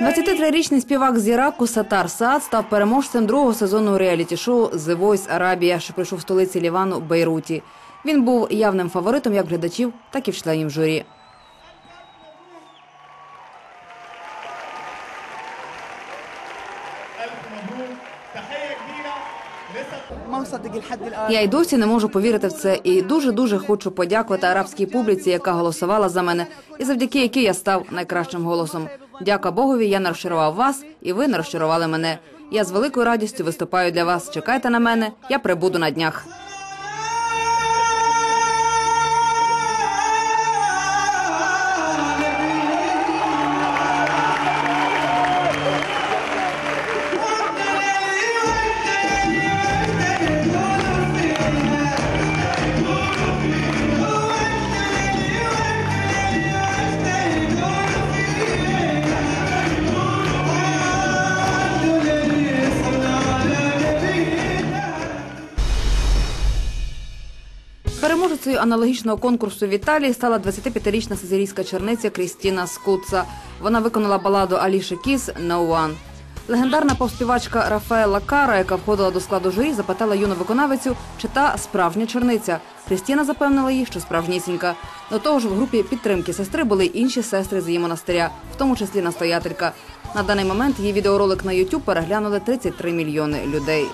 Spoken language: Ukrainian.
23-річний співак з Іраку Сатар Саад став переможцем другого сезону реаліті-шоу «The Voice Arabia», що прийшов в столиці Лівану Бейруті. Він був явним фаворитом як глядачів, так і в членів журі. Thank. Я й досі не можу повірити в це, і дуже дуже хочу подякувати арабській публіці, яка голосувала за мене, і завдяки якій я став найкращим голосом. Дяка Богові. Я не розчарував вас, і ви не розчарували мене. Я з великою радістю виступаю для вас. Чекайте на мене. Я прибуду на днях. Переможецею аналогічного конкурсу в Італії стала 25-річна сицилійська черниця Крістіна Скуца. Вона виконала баладу Аліші Кіс «No One». Легендарна повспівачка Рафаела Кара, яка входила до складу журі, запитала юну виконавицю, чи та справжня черниця. Крістіна запевнила їй, що справжнісінька. До того ж, в групі підтримки сестри були інші сестри з її монастиря, в тому числі настоятелька. На даний момент її відеоролик на YouTube переглянули 33 мільйони людей.